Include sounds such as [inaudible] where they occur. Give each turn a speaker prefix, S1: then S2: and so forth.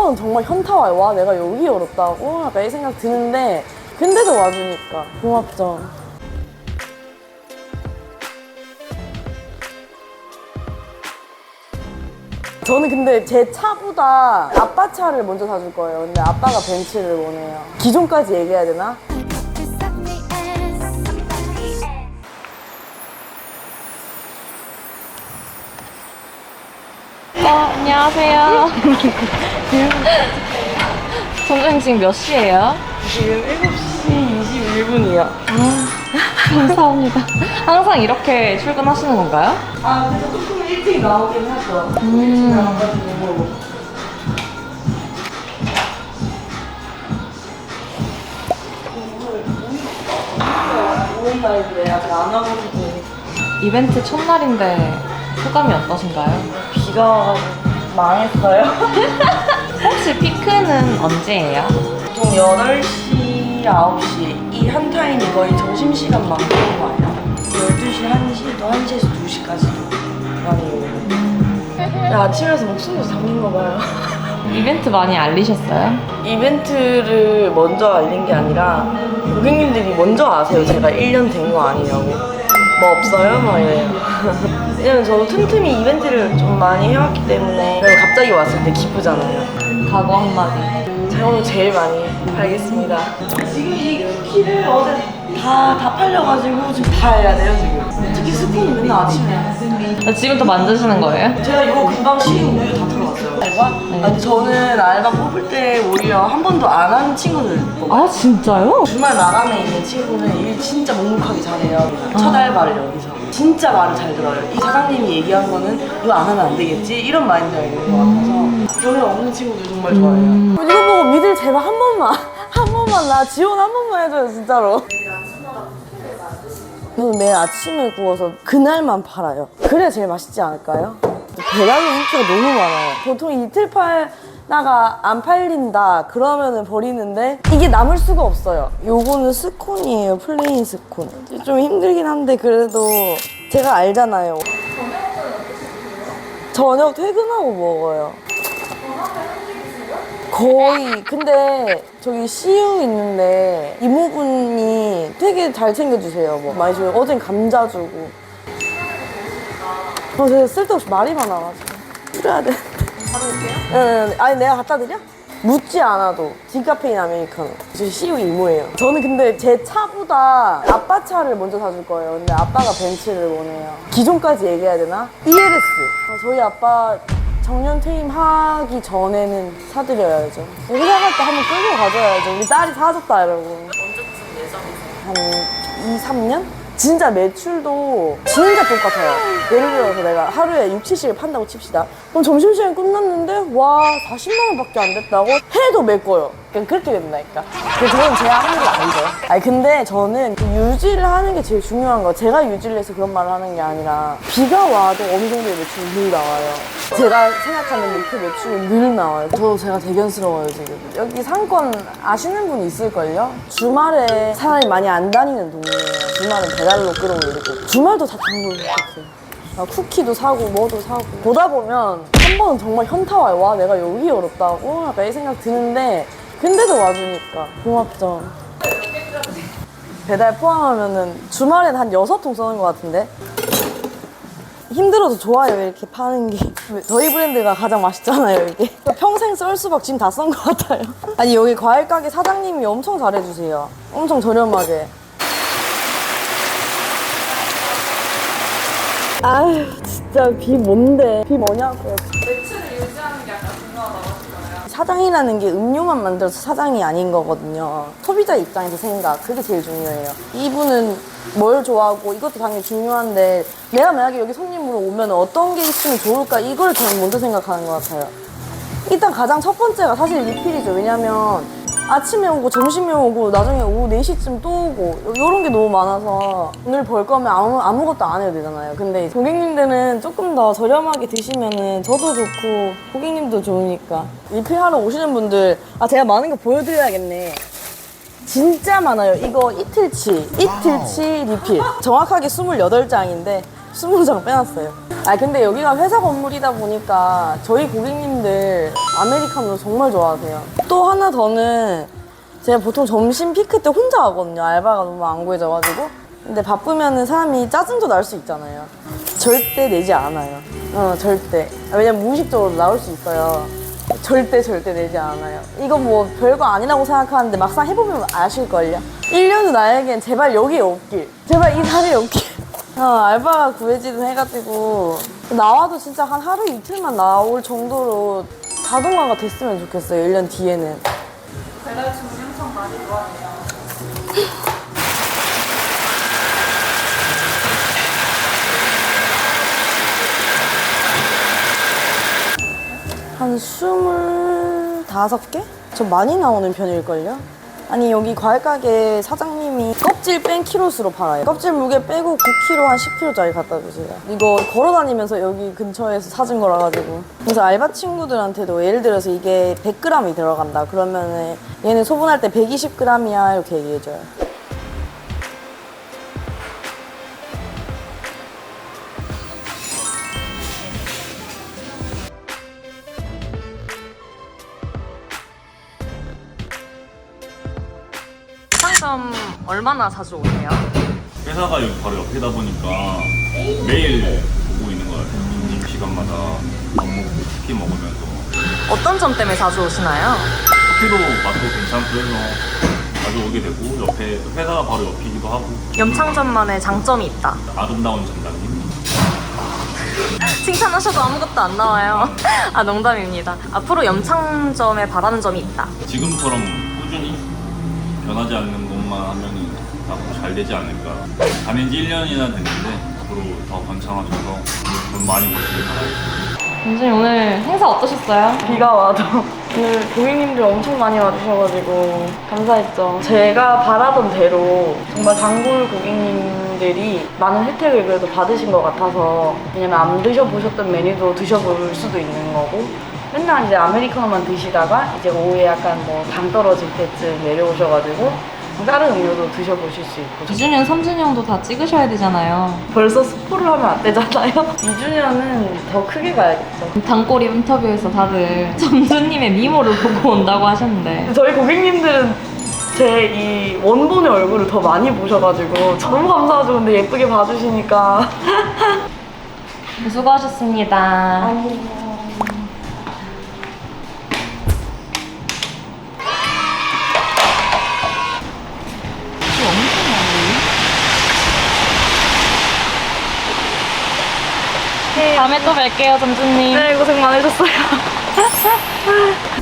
S1: 번은 정말 현타 와요. 와, 내가 여기 열었다고? 약간 이 생각 드는데, 근데도 와주니까 고맙죠. 저는 근데 제 차보다 아빠 차를 먼저 사줄 거예요. 근데 아빠가 벤츠를 원해요. 기존까지 얘기해야 되나?
S2: 어, 안녕하세요. [laughs] 선생님 지금 몇 시예요?
S1: 지금 7시 21분이요.
S2: 감사합니다. 항상 이렇게 출근하시는 건가요?
S1: 아, 그래서 조금 일찍 나오긴 하죠.
S2: 음.
S1: 일찍 나와가지고. 오는 날인데 아직 안 와가지고
S2: 이벤트 첫날인데 소감이 어떠신가요?
S1: 비가 와가지고 망했어요. [laughs]
S2: 혹시 피크는 언제예요?
S1: 보통 8시, 9시 이 한 타임이 거의 점심시간만큼 와요. 12시, 1시, 또 1시에서 2시까지도 많이 오고. 야, 아침에서 목숨도 잠긴 거 봐요. [laughs]
S2: 이벤트 많이 알리셨어요?
S1: 이벤트를 먼저 알린 게 아니라 고객님들이 먼저 아세요. 제가 1년 된 거 아니냐고. 뭐 없어요? 막 이래요. [laughs] 왜냐면 저도 틈틈이 이벤트를 좀 많이 해왔기 때문에 그리고 갑자기 왔을 때 기쁘잖아요.
S2: 각오 한마디.
S1: 제가 오늘 제일 많이 팔겠습니다. 지금 이 키를 어제 다, 다 팔려가지고 지금 다 해야 돼요, 지금. 특히 스푼이 맨날 아침에.
S2: 아, 지금부터 만드시는 거예요?
S1: 제가 이거 금방 시키고 우유 다 들어갔어요. 알바?
S2: 네.
S1: 아니, 저는 알바 뽑을 때 오히려 한 번도 안 한 친구들 뽑아요.
S2: 아, 진짜요?
S1: 주말 마감에 있는 친구는 일 진짜 묵묵하게 잘해요. 첫 알바를 여기서. 진짜 말을 잘 들어요. 이 사장님이 얘기한 거는 이거 안 하면 안 되겠지? 이런 마인드가 있는 것 같아서. 별에 없는 친구들 정말 좋아해요. 이거 보고 믿을 제발 한 번만, [laughs] 한 번만 나 지원 한 번만 해줘요, 진짜로. 저는 매일 아침에 구워서 그날만 팔아요. 그래야 제일 맛있지 않을까요? 배달로 인기가 너무 많아요. 보통 이틀 팔다가 안 팔린다 그러면은 버리는데 이게 남을 수가 없어요. 요거는 스콘이에요. 플레인 스콘. 좀 힘들긴 한데 그래도 제가 알잖아요. 저녁 퇴근하고 먹어요. 거의 근데 저기 CU 있는데 이모분이 되게 잘 챙겨주세요. 뭐 많이 주고 어젠 감자 주고. 어 제가 쓸데없이 말이 많아가지고. 줄여야 돼. 받아올게요? 응. 아니 내가 갖다 드려? 묻지 않아도. 디카페인 아메리카노. 저 CU 이모예요. 저는 근데 제 차보다 아빠 차를 먼저 사줄 거예요. 근데 아빠가 벤츠를 원해요. 기존까지 얘기해야 되나? ELS 어, 저희 아빠 정년 퇴임하기 전에는 사드려야죠. 회사 갈때 한번 끌고 가줘야죠. 우리 딸이 사줬다 이러고. 언제쯤 예정이세요? 한 2, 3년? 진짜 매출도 진짜 똑같아요. 예를 들어서 내가 하루에 6, 70을 판다고 칩시다. 그럼 점심시간 끝났는데 와 40만 원밖에 안 됐다고? 해도 메꿔요. 그냥 그렇게 된다니까. 근데 저는 제가 하는 게 아니죠. 아니 근데 저는 그 유지를 하는 게 제일 중요한 거. 제가 유지를 해서 그런 말을 하는 게 아니라 비가 와도 어느 정도의 매출이 늘 나와요. 제가 생각하는 목표 매출은 늘 나와요. 저 제가 대견스러워요 지금. 여기 상권 아시는 분 있을걸요? 주말에 사람이 많이 안 다니는 동네예요. 주말은 배달로 끌어올리고 주말도 다 있어요. 아, 쿠키도 사고 뭐도 사고. 보다 보면 한 번은 정말 현타 와요. 와 내가 여기 열었다고? 약간 이 생각 드는데 근데도 와주니까. 고맙죠. 배달 포함하면은 주말엔 한 여섯 통 써는 것 같은데? 힘들어도 좋아요 이렇게 파는 게. [laughs] 저희 브랜드가 가장 맛있잖아요 이게. 평생 썰 수박 지금 다 썬 것 같아요. [laughs] 아니 여기 과일 가게 사장님이 엄청 잘해주세요. 엄청 저렴하게 아유 진짜 비 뭔데 비 뭐냐고요 사장이라는 게 음료만 만들어서 사장이 아닌 거거든요. 소비자 입장에서 생각, 그게 제일 중요해요. 이분은 뭘 좋아하고 이것도 당연히 중요한데 내가 만약에 여기 손님으로 오면 어떤 게 있으면 좋을까 이걸 저는 먼저 생각하는 것 같아요. 일단 가장 첫 번째가 사실 리필이죠. 왜냐면 아침에 오고 점심에 오고 나중에 오후 4시쯤 또 오고 이런 게 너무 많아서 오늘 벌 거면 아무, 아무것도 안 해도 되잖아요. 근데 고객님들은 조금 더 저렴하게 드시면은 저도 좋고 고객님도 좋으니까 리필하러 오시는 분들 아 제가 많은 거 보여드려야겠네. 진짜 많아요. 이거 이틀치, 이틀치 리필. 정확하게 28장인데 스무 장 빼놨어요. 아 근데 여기가 회사 건물이다 보니까 저희 고객님들 아메리카노 정말 좋아하세요. 또 하나 더는 제가 보통 점심 피크 때 혼자 하거든요. 알바가 너무 안 구해져가지고. 근데 바쁘면은 사람이 짜증도 날 수 있잖아요. 절대 내지 않아요. 어, 절대. 아, 왜냐면 무의식적으로 나올 수 있어요. 절대 절대 내지 않아요. 이거 뭐 별거 아니라고 생각하는데 막상 해보면 아실걸요? 1년은 나에겐 제발 여기에 없길. 제발 이 자리에 없길. 어, 알바가 구해지든 해가지고 나와도 진짜 한 하루 이틀만 나올 정도로 자동화가 됐으면 좋겠어요. 1년 뒤에는. 한 스물다섯 개? 좀 많이 나오는 편일걸요? 아니 여기 과일 가게 사장님이 껍질 뺀 키로수로 팔아요. 껍질 무게 빼고 9kg 한 10kg짜리 갖다 주세요. 이거 걸어 다니면서 여기 근처에서 사준 거라 가지고. 그래서 알바 친구들한테도 예를 들어서 이게 100g이 들어간다. 그러면은 얘는 소분할 때 120g이야 이렇게 얘기해줘요.
S2: 상점 얼마나 자주 오세요?
S3: 회사가 여기 바로 옆이다 보니까 매일 보고 있는 것 같아요. 점심 시간마다 밥 먹고 치킨 먹으면서
S2: 어떤 점 때문에 자주 오시나요?
S3: 커피도 맛도 괜찮고 해서 자주 오게 되고 옆에 또 회사가 바로 옆이기도 하고
S2: 염창점만의 장점이 있다.
S3: 아름다운 전당님
S2: 칭찬하셔도 아무것도 안 나와요. [laughs] 아 농담입니다. 앞으로 염창점에 바라는 점이 있다.
S3: 지금처럼 꾸준히 변하지 않는 것만 하면은 앞으로 잘 되지 않을까. 다닌 지 1년이나 됐는데 앞으로 더 번창하셔서 돈 많이 버시길 바라겠습니다.
S2: 선생님 오늘 행사 어떠셨어요?
S1: 비가 와도 [laughs] 오늘 고객님들 엄청 많이 와주셔가지고 감사했죠. 제가 바라던 대로 정말 단골 고객님들이 많은 혜택을 그래도 받으신 것 같아서 왜냐면 안 드셔보셨던 메뉴도 드셔볼 수도 있는 거고 맨날 이제 아메리카노만 드시다가 이제 오후에 약간 뭐 당 떨어질 때쯤 내려오셔가지고 다른 음료도 드셔보실 수 있고
S2: 2주년, 3주년도 다 찍으셔야 되잖아요.
S1: 벌써 스포를 하면 안 되잖아요. [laughs] 2주년은 더 크게 가야겠죠.
S2: 단골이 인터뷰에서 다들 점주님의 미모를 보고 온다고 하셨는데
S1: 저희 고객님들은 제 이 원본의 얼굴을 더 많이 보셔가지고 너무 감사하죠. 근데 예쁘게 봐주시니까. [laughs]
S2: 수고하셨습니다. 다음에 또 뵐게요, 점주님.
S1: 네, 고생 많으셨어요. [laughs]